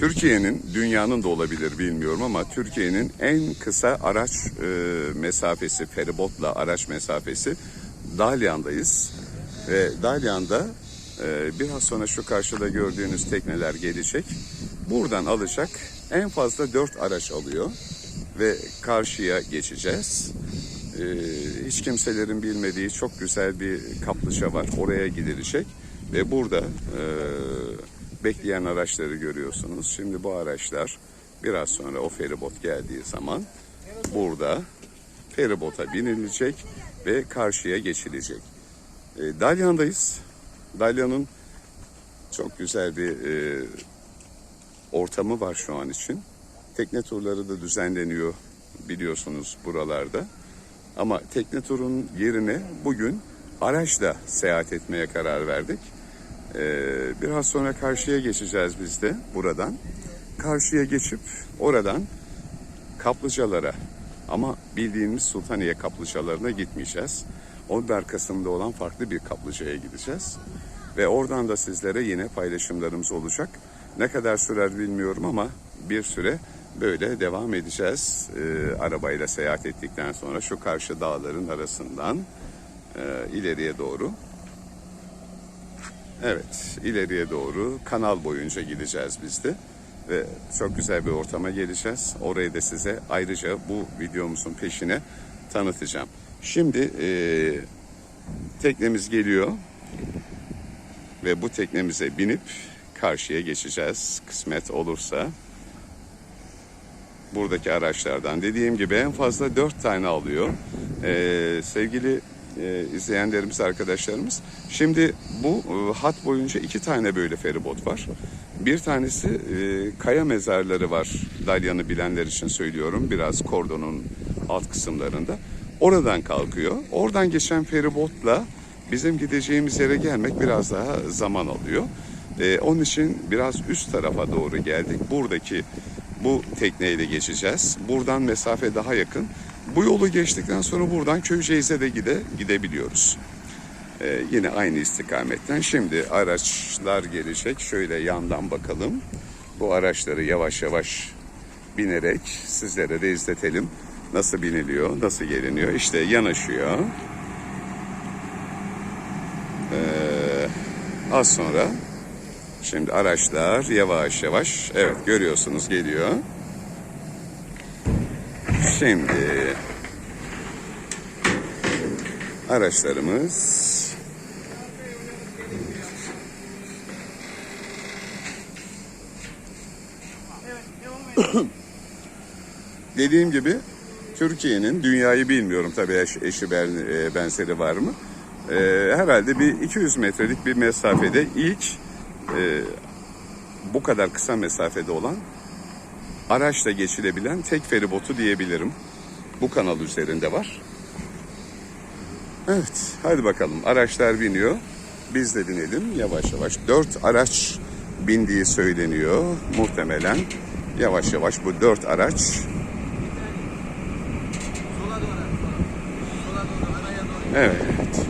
Türkiye'nin, dünyanın da olabilir bilmiyorum ama Türkiye'nin en kısa araç e, mesafesi, feribotla araç mesafesi Dalyan'dayız. Ve Dalyan'da e, biraz sonra şu karşıda gördüğünüz tekneler gelecek. Buradan alacak en fazla 4 araç alıyor ve karşıya geçeceğiz. Ee, hiç kimselerin bilmediği çok güzel bir kaplıca var. Oraya gidilecek ve burada e, bekleyen araçları görüyorsunuz. Şimdi bu araçlar biraz sonra o feribot geldiği zaman burada feribota binilecek ve karşıya geçilecek. E, Dalyan'dayız. Dalyan'ın çok güzel bir e, ortamı var şu an için. Tekne turları da düzenleniyor biliyorsunuz buralarda. Ama tekne turun yerine bugün araçla seyahat etmeye karar verdik. Ee, biraz sonra karşıya geçeceğiz biz de buradan. Karşıya geçip oradan kaplıcalara ama bildiğimiz Sultaniye kaplıcalarına gitmeyeceğiz. Onun arkasında olan farklı bir kaplıcaya gideceğiz. Ve oradan da sizlere yine paylaşımlarımız olacak. Ne kadar sürer bilmiyorum ama bir süre böyle devam edeceğiz. Ee, arabayla seyahat ettikten sonra şu karşı dağların arasından e, ileriye doğru. Evet, ileriye doğru kanal boyunca gideceğiz biz de. Ve çok güzel bir ortama geleceğiz. Orayı da size ayrıca bu videomuzun peşine tanıtacağım. Şimdi e, teknemiz geliyor ve bu teknemize binip karşıya geçeceğiz kısmet olursa. Buradaki araçlardan dediğim gibi en fazla dört tane alıyor. Ee, sevgili e, izleyenlerimiz, arkadaşlarımız. Şimdi bu e, hat boyunca iki tane böyle feribot var. Bir tanesi e, kaya mezarları var. Dalyan'ı bilenler için söylüyorum. Biraz kordonun alt kısımlarında. Oradan kalkıyor. Oradan geçen feribotla bizim gideceğimiz yere gelmek biraz daha zaman alıyor. Ee, onun için biraz üst tarafa doğru geldik. Buradaki bu tekneyle geçeceğiz. Buradan mesafe daha yakın. Bu yolu geçtikten sonra buradan Köyceğiz'e de gide, gidebiliyoruz. Ee, yine aynı istikametten. Şimdi araçlar gelecek. Şöyle yandan bakalım. Bu araçları yavaş yavaş binerek sizlere de izletelim. Nasıl biniliyor, nasıl geliniyor. İşte yanaşıyor. Ee, az sonra şimdi araçlar yavaş yavaş evet görüyorsunuz geliyor. Şimdi araçlarımız dediğim gibi Türkiye'nin dünyayı bilmiyorum tabii eş, eşi ben, e, benzeri var mı? E, herhalde bir 200 metrelik bir mesafede ilk e, bu kadar kısa mesafede olan araçla geçilebilen tek feribotu diyebilirim. Bu kanal üzerinde var. Evet, hadi bakalım. Araçlar biniyor. Biz de binelim yavaş yavaş. Dört araç bindiği söyleniyor muhtemelen. Yavaş yavaş bu dört araç Sola doğru. Sola doğru araya doğru. Evet.